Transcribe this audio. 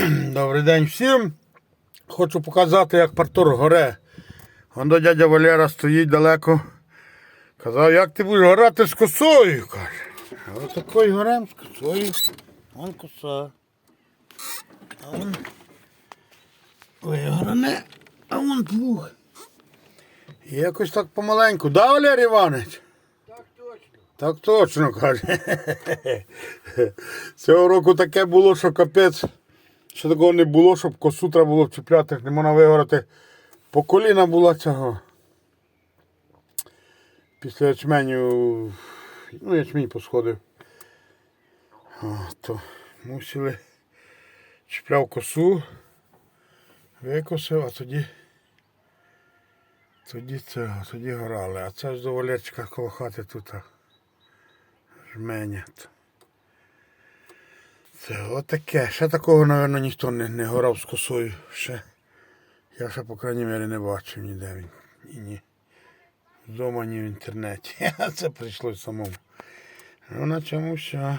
Добрий день всім. Хочу показати, як партур горе. Вон до дядя Валера стоїть далеко. Казав, як ти будеш горати з косою, каже. А ось такою горем з косою. Вон коса. А вон вигоране, а вон плуг. І якось так помаленьку. Да, Валерій Іванович? Так точно. Так точно каже. Цього року таке було, що капець. Ще такого не було, щоб косу треба було чіпляти, не можна вигорати. По коліна була цього. Після ячменю, ну, ячмінь посходив. О, то мусили чіпляв косу, викосив, а тоді. Тоді це, тоді горали. А це ж до Валерчика коло хати тут. так жменя. Це отаке. Ще такого, мабуть, ніхто не, не горав з косою. Ще. Я ще, по крайній мірі, не бачив ніде він. І ні. Вдома, ні в інтернеті. Це прийшло самому. Ну на цьому все.